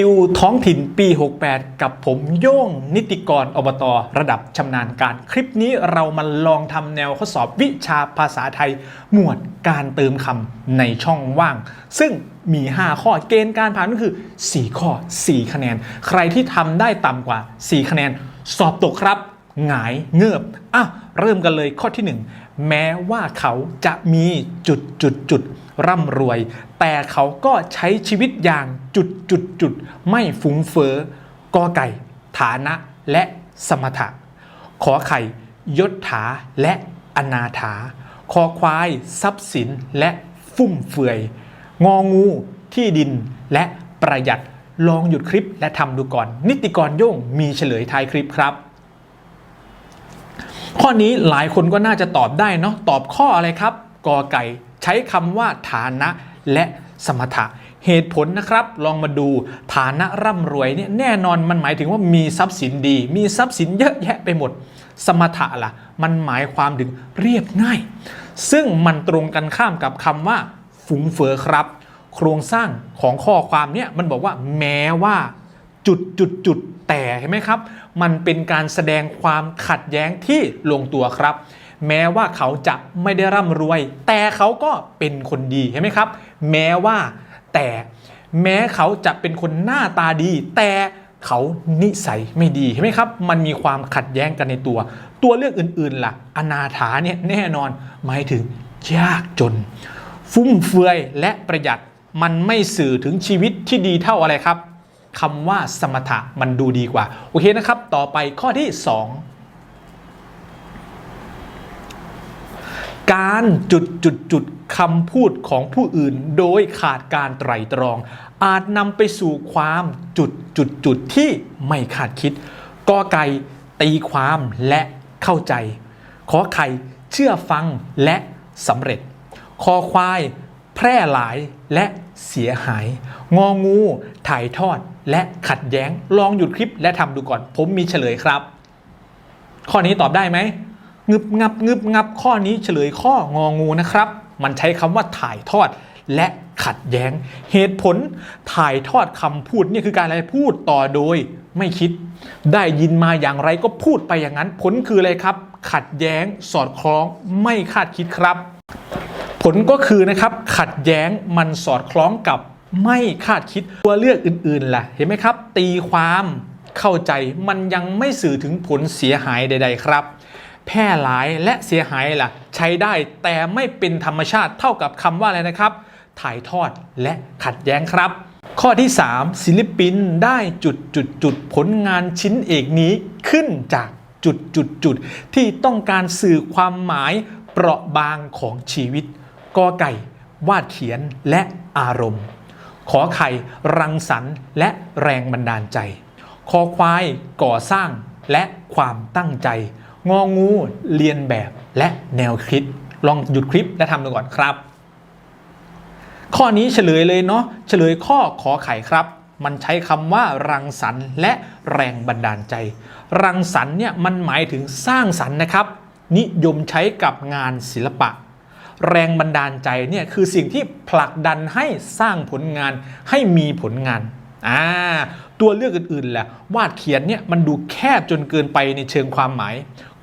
ติวท้องถิ่นปี 68 กับผมโย่งนิติกรอบตระดับชำนาญการ คลิปนี้เรามาลองทำแนวข้อสอบวิชาภาษาไทย หมวดการเติมคำในช่องว่าง ซึ่งมี 5 ข้อเกณฑ์การผ่านก็คือ 4 ข้อ 4 คะแนน ใครที่ทำได้ต่ำกว่า 4 คะแนน สอบตกครับหงายเงือบอะเริ่มกันเลยข้อที่ 1 แม้ว่าเขาจะมีจุดจุดจุด ร่ำรวย แต่เขาก็ใช้ชีวิตอย่างจุดจุดจุดไม่ฟุ้งเฟ้อกอไก่ ฐานะและสมถะ ขอไข่ยศถาและอนาถา คอควายทรัพย์สินและฟุ่มเฟือย งองูที่ดินและประหยัดลองหยุดคลิปและทำดูก่อน นิติกรโย่งมีเฉลยท้ายคลิปครับ ข้อนี้หลายคนก็น่าจะตอบได้เนาะตอบข้ออะไรครับกอไก่ ใช้คำว่าฐานะและสมถะเหตุผลนะครับลองมาดูฐานะร่ำรวยเนี่ยแน่นอนมันหมายถึงว่ามีทรัพย์สินดี มีทรัพย์สินเยอะแยะไปหมด สมถะล่ะ มันหมายความถึงเรียบง่าย ซึ่งมันตรงกันข้ามกับคำว่าฟุ้งเฟ้อครับ โครงสร้างของข้อความเนี่ยมันบอกว่าแม้ว่าจุดจุดจุดแต่เห็นไหมครับ มันเป็นการแสดงความขัดแย้งที่ลงตัวครับ แม้ว่าเขาจะไม่ได้ร่ำรวย แต่เขาก็เป็นคนดีเห็นไหมครับ แม้ว่าแต่แม้เขาจะเป็นคนหน้าตาดี แต่เขานิสัยไม่ดีเห็นไหมครับ มันมีความขัดแย้งกันในตัว ตัวเลือกอื่นๆล่ะ อนาถาเนี่ยแน่นอนหมายถึงยากจน ฟุ่มเฟือยและประหยัดมันไม่สื่อถึงชีวิตที่ดีเท่าอะไรครับคำว่าสมถะมันดูดีกว่า โอเคนะครับ ต่อไปข้อที่ 2 การจุดจุดจุดคำพูดของผู้อื่น โดยขาดการไตร่ตรอง อาจนำไปสู่ความจุดจุดจุดที่ไม่คาดคิดกอไก่ตีความและเข้าใจ ขอไข่เชื่อฟังและสำเร็จ คอควาย แพร่หลายและเสียหาย งองู ถ่ายทอดและขัดแย้ง ลองหยุดคลิปและทำดูก่อน ผมมีเฉลยครับ ข้อนี้ตอบได้ไหม งึบงับงึบงับข้อนี้เฉลยข้ององูนะครับ มันใช้คำว่าถ่ายทอดและขัดแย้ง เหตุผลถ่ายทอดคำพูดนี่คือการอะไรพูดต่อโดยไม่คิด ได้ยินมาอย่างไรก็พูดไปอย่างนั้น ผลคืออะไรครับ ขัดแย้งสอดคล้องไม่คาดคิดครับ ผลก็คือนะครับขัดแย้งมันสอดคล้องกับไม่คาดคิดตัวเลือกอื่นๆล่ะ เห็นไหมครับ ตีความเข้าใจมันยังไม่สื่อถึงผลเสียหายใด ๆ ครับ แพร่หลายและเสียหายล่ะ ใช้ได้แต่ไม่เป็นธรรมชาติเท่ากับคำว่าอะไรนะครับ ถ่ายทอดและขัดแย้งครับ ข้อที่ 3 ศิลปินได้จุดจุดจุดผลงานชิ้นเอกนี้ขึ้นจากจุดจุดจุดที่ต้องการสื่อความหมายเปราะบางของชีวิตกอไก่ วาดเขียนและอารมณ์ ขอไข่รังสรรค์และแรงบันดาลใจ คอควายก่อสร้างและความตั้งใจ งองูเรียนแบบและแนวคิด ลองหยุดคลิปและทำดูก่อนครับ ข้อนี้เฉลยเลยเนาะเฉลยข้อขอไข่ครับ มันใช้คำว่ารังสรรค์และแรงบันดาลใจ รังสรรค์เนี่ยมันหมายถึงสร้างสรรค์นะครับ นิยมใช้กับงานศิลปะ แรงบันดาลใจเนี่ยคือสิ่งที่ผลักดันให้สร้างผลงานให้มีผลงานอ่าตัวเลือกอื่นๆแหละวาดเขียนเนี่ยมันดูแคบจนเกินไปในเชิงความหมาย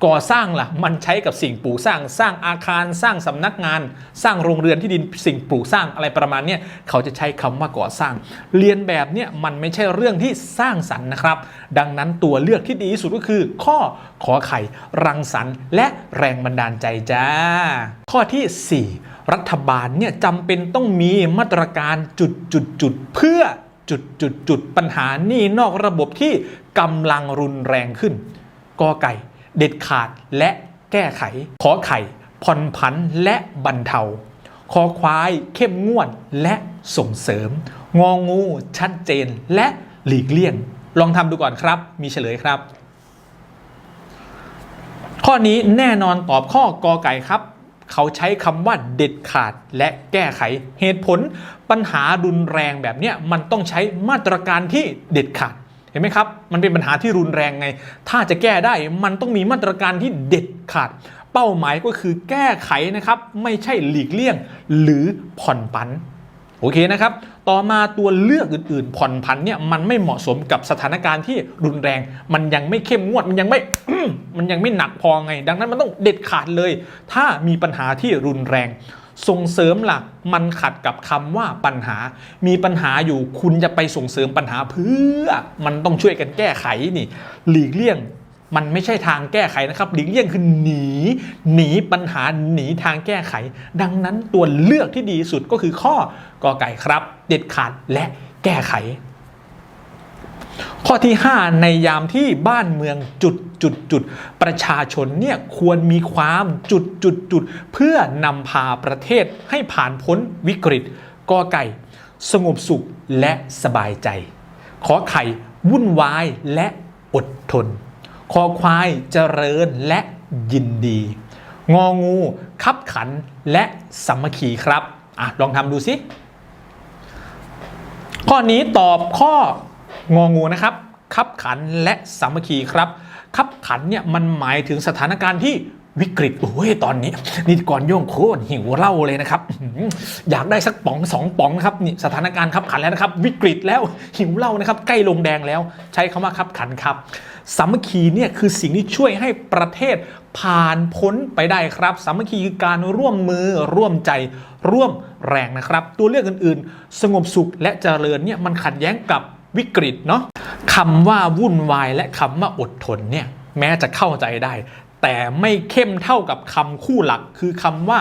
ก่อสร้างล่ะมันใช้กับสิ่งปลูกสร้าง สร้างอาคารสร้างสำนักงาน สร้างโรงเรือนที่ดินสิ่งปลูกสร้างอะไรประมาณนี้เขาจะใช้คำว่าก่อสร้าง เรียนแบบเนี่ยมันไม่ใช่เรื่องที่สร้างสรรค์นะครับ ดังนั้นตัวเลือกที่ดีที่สุดก็คือ ข้อขอไข่รังสรรค์ และแรงบันดาลใจจ้า ข้อที่ 4 รัฐบาลเนี่ยจำเป็นต้องมีมาตรการจุดจุดจุดเพื่อจุดจุดจุดปัญหานี้นอกระบบที่กำลังรุนแรงขึ้นกอไก่ เด็ดขาดและแก้ไข ขอไข่ผ่อนผันและบรรเทา คอควายเข้มงวดและส่งเสริม งองูชัดเจนและหลีกเลี่ยง ลองทำดูก่อนครับ มีเฉลยครับ ข้อนี้แน่นอนตอบข้อกอไก่ครับเขาใช้คำว่าเด็ดขาดและแก้ไขเหตุผล ปัญหารุนแรงแบบนี้มันต้องใช้มาตรการที่เด็ดขาด ห็นไหมครับ มันเป็นปัญหาที่รุนแรงไง ถ้าจะแก้ได้มันต้องมีมาตรการที่เด็ดขาด เป้าหมายก็คือแก้ไขนะครับ ไม่ใช่หลีกเลี่ยง หรือผ่อนผันโอเคนะครับ ต่อมาตัวเลือกอื่นๆ ผ่อนผันเนี่ยมันไม่เหมาะสมกับสถานการณ์ที่รุนแรง มันยังไม่เข้มงวด มันยังไม่ มันยังไม่หนักพอไง ดังนั้นมันต้องเด็ดขาดเลย ถ้ามีปัญหาที่รุนแรง ส่งเสริมหลักมันขัดกับคำว่าปัญหา มีปัญหาอยู่คุณจะไปส่งเสริมปัญหาเพื่อ มันต้องช่วยกันแก้ไขนี่ หลีกเลี่ยงมันไม่ใช่ทางแก้ไขนะครับหลีกเลี่ยงคือหนี หนีปัญหาหนีทางแก้ไข ดังนั้นตัวเลือกที่ดีสุดก็คือข้อกอไก่ครับ เด็ดขาดและแก้ไข ข้อที่ 5 ในยามที่บ้านเมืองจุดจุดจุดประชาชนเนี่ยควรมีความจุดจุดจุดเพื่อนำพาประเทศให้ผ่านพ้นวิกฤตกอไก่ สงบสุขและสบายใจ ขอไข่วุ่นวายและอดทน คอควายเจริญและยินดี งองูคับขันและสามัคคีครับอะลองทำดูสิข้อนี้ตอบข้อ งองูนะครับคับขันและสามัคคีครับคับขันเนี่ยมันหมายถึงสถานการณ์ที่วิกฤตโอ้ยตอนนี้นี่ก่อนโยงโคตรหิวเหล้าเลยนะครับอยากได้สักป๋องสองป๋องนะครับนี่สถานการณ์คับขันแล้วนะครับ วิกฤตแล้วหิวเหล้านะครับ ใกล้ลงแดงแล้ว ใช้คำว่าคับขันครับสามัคคีเนี่ยคือสิ่งที่ช่วยให้ประเทศผ่านพ้นไปได้ครับสามัคคีคือการร่วมมือร่วมใจร่วมแรงนะครับ ตัวเลือกอื่นๆ สงบสุขและเจริญเนี่ยมันขัดแย้งกับ วิกฤตเนาะคำว่าวุ่นวายและคำว่าอดทนเนี่ยแม้จะเข้าใจได้ แต่ไม่เข้มเท่ากับคำคู่หลัก คือคำว่า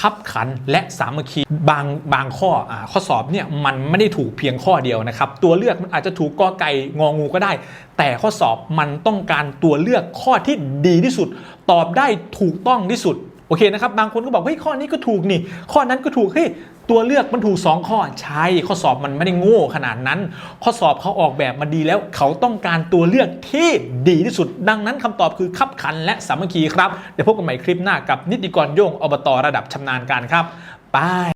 คับขันและสามัคคีบางบางข้ออ่าข้อสอบเนี่ยมันไม่ได้ถูกเพียงข้อเดียวนะครับ ตัวเลือกมันอาจจะถูกกอไก่งองูก็ได้ แต่ข้อสอบมันต้องการตัวเลือกข้อที่ดีที่สุด ตอบได้ถูกต้องที่สุดโอเคนะครับบางคนก็บอกเฮ้ยข้อนี้ก็ถูกนี่ ข้อนั้นก็ถูกเฮ้ย ตัวเลือกมันถูก 2 ข้อใช่ข้อสอบมันไม่ได้โง่ขนาดนั้น ข้อสอบเขาออกแบบมาดีแล้ว เขาต้องการตัวเลือกที่ดีที่สุด ดังนั้นคำตอบคือคับขันและสามัคคีครับ เดี๋ยวพบกันใหม่คลิปหน้ากับนิติกรโยงอบตระดับชำนาญการครับบาย